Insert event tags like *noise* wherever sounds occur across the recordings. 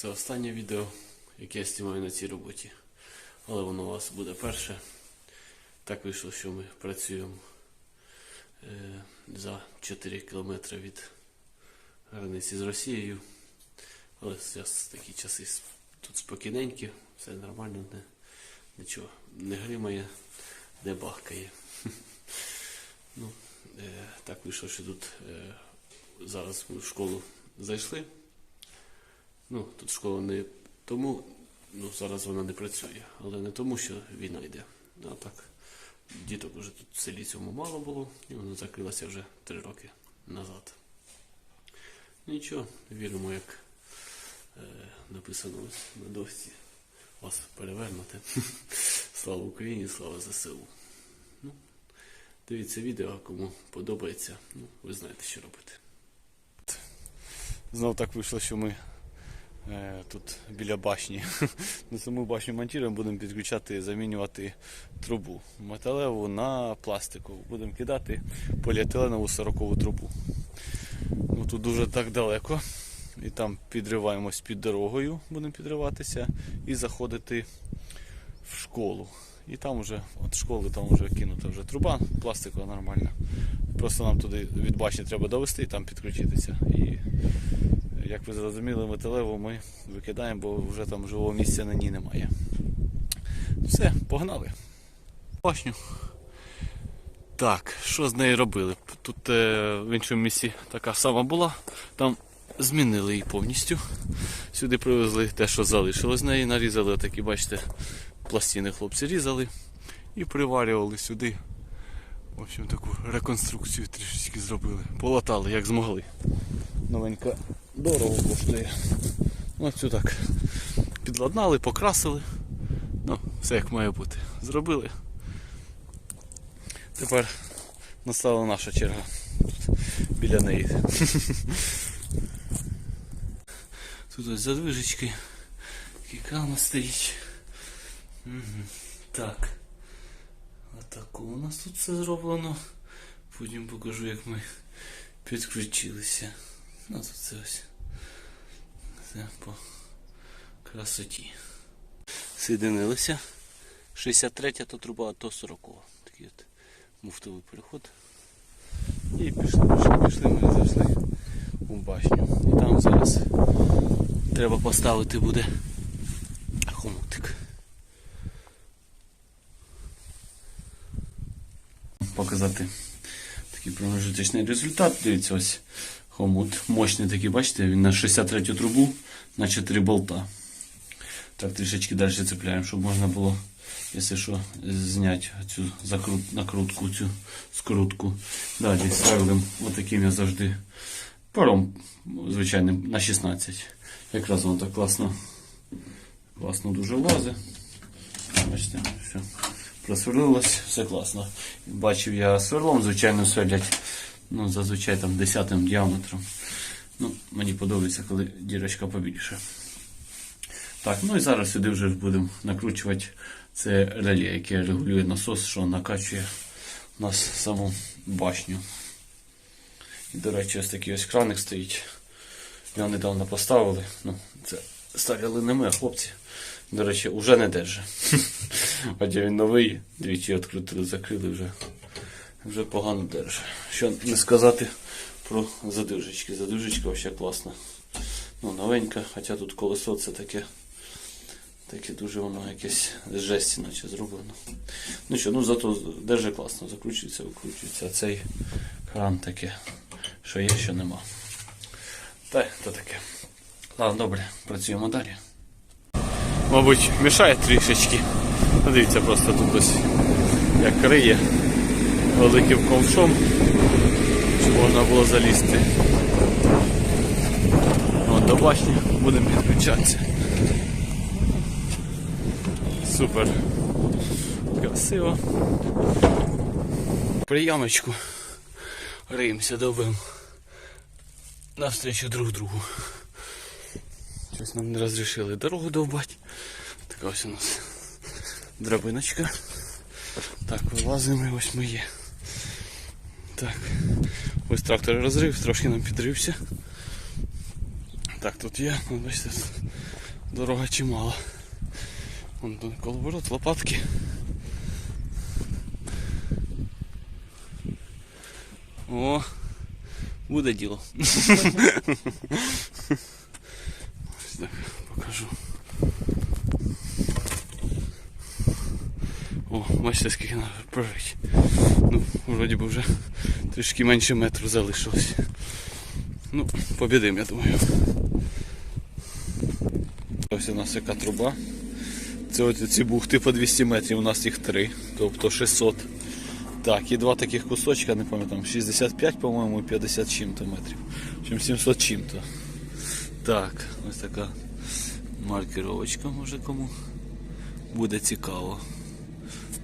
Це останнє відео, яке я знімаю на цій роботі. Але воно у вас буде перше. Так вийшло, що ми працюємо е, за 4 кілометри від границі з Росією. Але зараз такі часи тут спокійненькі, все нормально, не, нічого не гримає, не бахкає. *laughs* Ну, е, так вийшло, що тут е, зараз ми в школу зайшли. Ну, тут школа не тому, ну зараз вона не працює, але не тому, що війна йде. А так, діток вже тут в селі цьому мало було, і вона закрилася вже три роки назад. Нічого, віримо, як е, написано ось на дошці. Вас перевернути. *laughs* Слава Україні, слава ЗСУ. Ну, дивіться відео, кому подобається, ну, ви знаєте, що робити. Знов так вийшло, що ми тут біля башні. *laughs* На саму башню монтуємо, будемо підключати, замінювати трубу металеву на пластикову. Будемо кидати поліетиленову 40 трубу. Ну, тут дуже так далеко. І там підриваємось під дорогою, будемо підриватися і заходити в школу. І там вже от школи там вже кинута вже труба пластикова нормальна. Просто нам туди від башні треба довести і там підключитися. І як ви зрозуміли, металеву ми викидаємо, бо вже там живого місця на ній немає. Все, погнали. Башню. Так, що з нею робили? Тут е, в іншому місці така сама була, там змінили її повністю. Сюди привезли те, що залишилось з неї, нарізали такі, бачите, пластини хлопці різали і приварювали сюди. В общем, таку реконструкцію трішечки зробили. Полатали, як змогли. Новенька дорого коштує. Ну, цю так. Підладнали, покрасили. Ну, все як має бути. Зробили. Тепер настала наша черга. Біля неї. Тут ось задвижечки. Кікана стоїть. Так. Отако у нас тут все зроблено. Потім покажу, як ми підключилися. Ну тут це ось. Це по красоті. Соєдинилися. 63 то труба, то 40. Такий от муфтовий переход. І пішли, пішли, пішли, ми зайшли у башню. І там зараз треба поставити буде хомутик. Показати такий промежуточний результат. Дивіться, ось хомут. Мощний такий, бачите, він на 63 трубу на 4 болта. Так, трішечки далі цепляємо, щоб можна було, якщо що, зняти цю закрут, накрутку, цю скрутку. Далі ставимо отаким я завжди паром звичайним на 16. Якраз воно так класно, класно дуже влазить. Бачите, все. Просверлилось, все класно. Бачив я сверлом, звичайно, сверлять. Ну, зазвичай там 10 діаметром. Ну, мені подобається, коли дірочка побільше. Так, ну і зараз сюди вже будемо накручувати це реле, яке регулює насос, що накачує у нас саму башню. І, до речі, ось такий ось краник стоїть. Його недавно поставили. Ну, це ставили не ми, а хлопці. До речі, вже не держить. *laughs* Хоча він новий, двічі відкрутили, закрили вже. Вже погано держить. Що не сказати про задвижечки. Задвижечка взагалі класна. Ну, новенька, хоча тут колесо це таке. Таке дуже воно якесь з жесті наче зроблено. Ну що, ну зато держи класно, закручується, викручується. А цей кран таке, що є, що нема. Та то таке. Ладно, добре, працюємо далі. Мабуть, мішає трішечки. Дивіться, просто тут ось як криє великим ковшом, щоб можна було залізти. От до башні будемо підключатися. Супер. Красиво. Приямочку. Риємося добимо. Навстрічу друг другу. Щось нам не розрішили дорогу довбати. Така ось у нас драбиночка. Так, вилазимо і ось ми є. Так. Ось трактор розрив, трошки нам підрився. Так, тут є, ну, бачите, Дорога чимала. Вон тут коловорот, лопатки. О, буде діло. Ось так покажу. О, бачите, скільки треба прожити. Ну, вроді би вже трішки менше метру залишилось. Ну, побідим, я думаю. Ось у нас яка труба. Це от ці бухти по 200 метрів, у нас їх три, тобто 600. Так, і два таких кусочка, не пам'ятаю, 65, по-моєму, і 50 чим-то метрів. Чим 700 чим-то. Так, ось така маркировочка, може кому буде цікаво.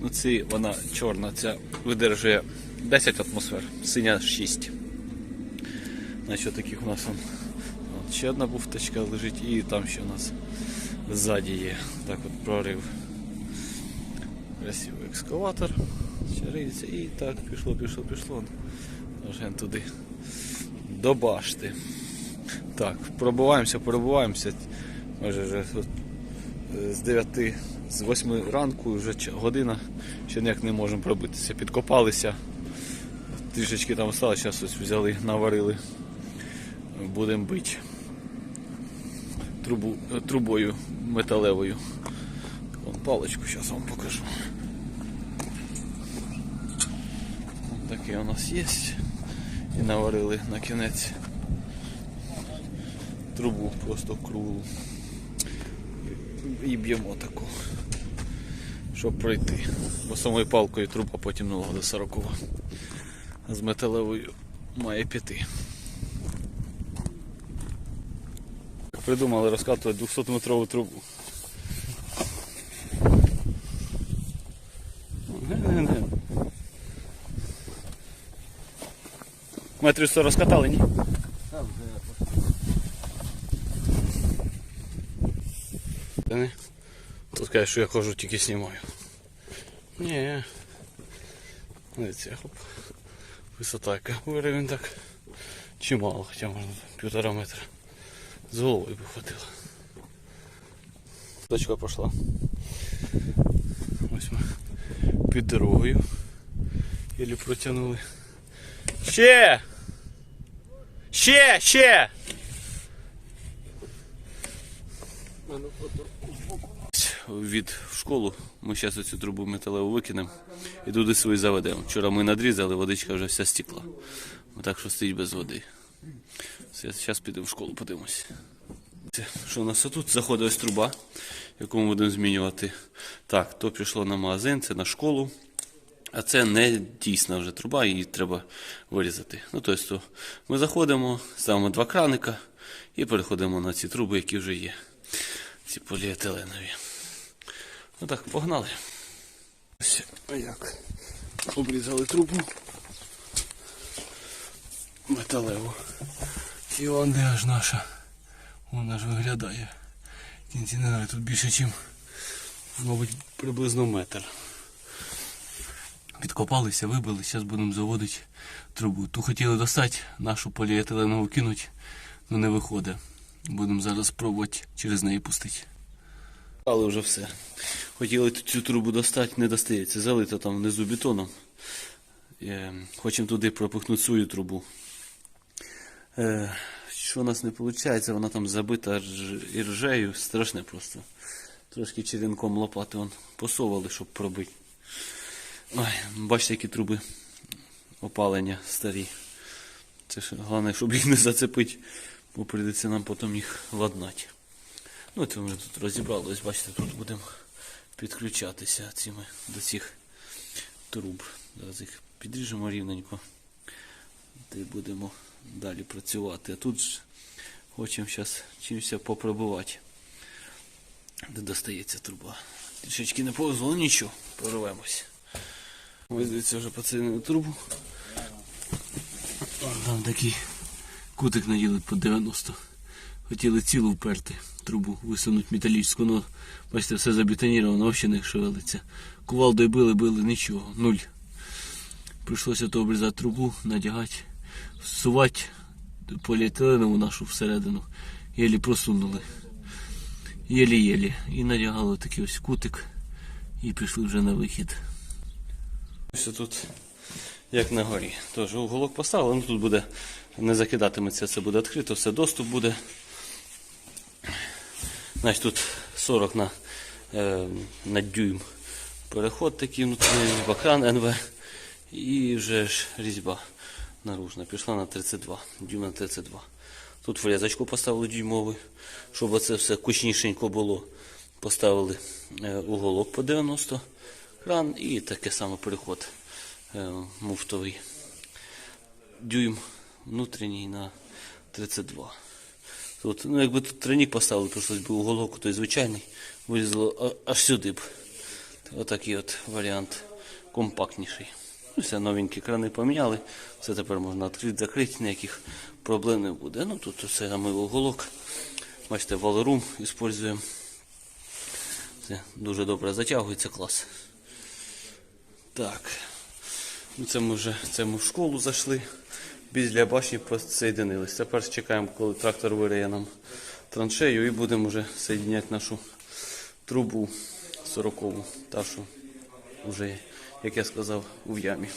Ну, ці, вона чорна, ця видержує 10 атмосфер, синя 6. Значить, таких у нас от, ще одна буфточка лежить і там ще у нас ззаді є. Так от прорив. Красивий екскаватор. Чариться і так пішло, пішло, пішло. Аж туди. До башти. Так, пробуваємося, пробуваємося. Може вже з 9, з 8 ранку вже година, ще ніяк не можемо пробитися. Підкопалися. Трішечки там осталось, зараз ось взяли, наварили. Будемо бити трубу, е, трубою металевою. Вон паличку зараз вам покажу. Ось Таке у нас є. І наварили на кінець трубу просто круглу. І б'ємо таку, щоб пройти. Бо самою палкою труба потягнула до 40 а з металевою має піти. Придумали розкатувати 200-метрову трубу. Метрів 100 розкатали, ні? Та не. Тут кажеш, що я хожу, тільки знімаю. Ні. Дивіться, хоп. Висота яка. Уровень так. Чимало, хоча можна півтора метра. З головою би хватило. Точка пішла. Ось ми під дорогою. Єлі протягнули. Ще! Ще! Ще! Від школу ми зараз цю трубу металеву викинемо і туди свою заведемо. Вчора ми надрізали, водичка вже вся стекла. Так що стоїть без води. Зараз підемо в школу, подивимось. Що у нас тут? Заходить ось труба, яку ми будемо змінювати. Так, то пішло на магазин, це на школу. А це не дійсна вже труба, її треба вирізати. Ну, тобто, ми заходимо, ставимо два краника і переходимо на ці труби, які вже є. Ці поліетиленові. Ну так, погнали. Ось як. Обрізали трубу металеву. І вон де аж наша. Вона ж виглядає. Кінці не знаю, тут більше, ніж, мабуть, приблизно метр. Підкопалися, вибили, зараз будемо заводити трубу. Ту хотіли достати, нашу поліетиленову кинути, але не виходить. Будемо зараз пробувати через неї пустити. Але вже все. Хотіли цю трубу достати, не достається. Залито там внизу бетоном. Е, Хочемо туди пропихнути свою трубу. Е, Що у нас не виходить, вона там забита рж- іржею, страшне просто. Трошки черенком лопати вон посовували, щоб пробити. Ой, бачите, які труби опалення старі. Це ж головне, щоб їх не зацепити, бо прийдеться нам потім їх ладнати. Ну, це ми тут розібрали, ось бачите, тут будемо підключатися цими до цих труб. Зараз їх підріжемо рівненько. Та будемо далі працювати. А тут ж хочемо зараз чимось попробувати. Де достається труба. Трішечки не повезло, нічого, порвемось. Ось дивіться вже поцінили трубу. Там такий кутик наділи по 90. Хотіли цілу вперти трубу, висунути металічну, але бачите, все забетоніровано, взагалі не шевелиться. Кувалдою били, били, нічого, нуль. Прийшлося то обрізати трубу, надягати, всувати поліетиленову нашу всередину. Єлі просунули. єлі-єлі. І надягали такий ось кутик і пішли вже на вихід. Ось тут, як на горі. Тож уголок поставили, ну тут буде не закидатиметься, це буде відкрито, все доступ буде. Значить тут 40 на, е, на дюйм переход такий внутрішній, бакран НВ. І вже ж різьба наружна пішла на 32, дюйм на 32. Тут врізочку поставили дюймовий, щоб оце все кучнішенько було. Поставили е, уголок по 90 кран і таке саме переход е, муфтовий. Дюйм внутрішній на 32. Тут, ну, якби тут тройник поставили, прийшлось би уголок той звичайний, вилізло аж сюди б. Отакий от варіант компактніший. Ну, все, новенькі крани поміняли. Все тепер можна відкрити, закрити, ніяких проблем не буде. Ну тут все ми уголок. Бачите, валерум використовуємо. Це дуже добре затягується клас. Так. Ну, це ми вже це ми в школу зайшли. Біля башні посоєдинились. Тепер чекаємо, коли трактор вириє нам траншею і будемо вже соєдиняти нашу трубу 40-ву, та що вже, як я сказав, у ямі.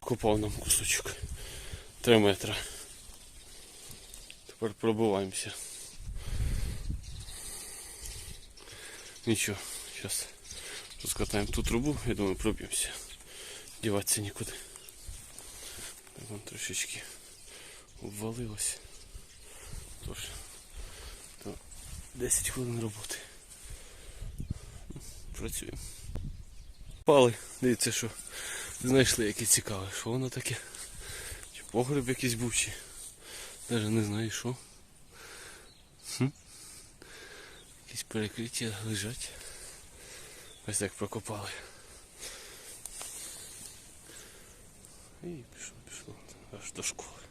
Купав нам кусочок 3 метра. Тепер пробиваємося. Нічого, зараз розкатаємо ту трубу, я думаю, проб'ємося. Діватися нікуди. Так вон трошечки обвалилось. Тож, то 10 хвилин роботи. Ну, Працюємо. Пали, дивіться, що знайшли яке цікаве. Що воно таке? Чи погреб якийсь був, чи навіть не знаю що. Хм? Якісь перекриття лежать. Ось так прокопали. І пішло аж до школи.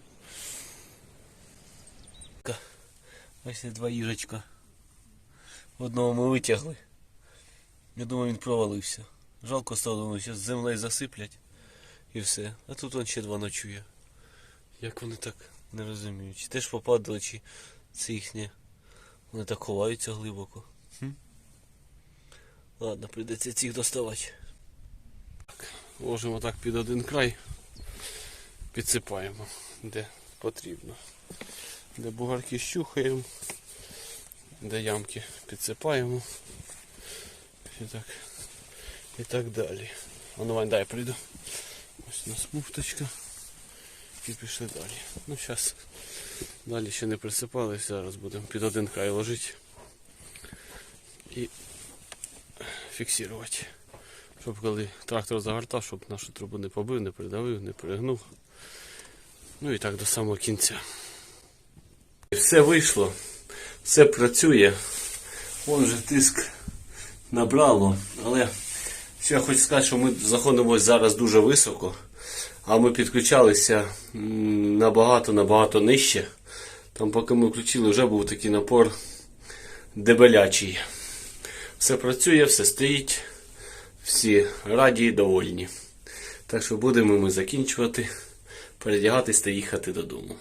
Ось два їжачка. Одного ми витягли. Я думаю, він провалився. Жалко стало, думаю, зараз землею засиплять і все. А тут он ще два ночує. Як вони так не розуміють. Чи теж попадали, чи це їхнє. Вони так ховаються глибоко. Хм? Ладно, прийдеться цих доставати. Так, ложимо так під один край, підсипаємо, де потрібно. Де бугарки щухаємо, де ямки підсипаємо. І так, і так далі. А ну дай прийду. Ось у нас муфточка. І пішли далі. Ну зараз далі ще не присипали, зараз будемо під один край ложити і фіксувати. Щоб коли трактор загортав, щоб нашу трубу не побив, не придавив, не перегнув. Ну і так до самого кінця. Все вийшло, все працює. Вон вже тиск набрало, але що я хочу сказати, що ми знаходимося зараз дуже високо, а ми підключалися набагато-набагато нижче. Там, поки ми включили, вже був такий напор дебелячий. Все працює, все стоїть, всі раді і довольні. Так що будемо ми закінчувати, передягатись та їхати додому.